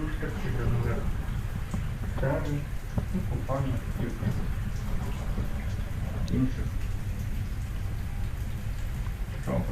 Ручка чекана. Ну, Тяги, ну, компанія, інших. Чого?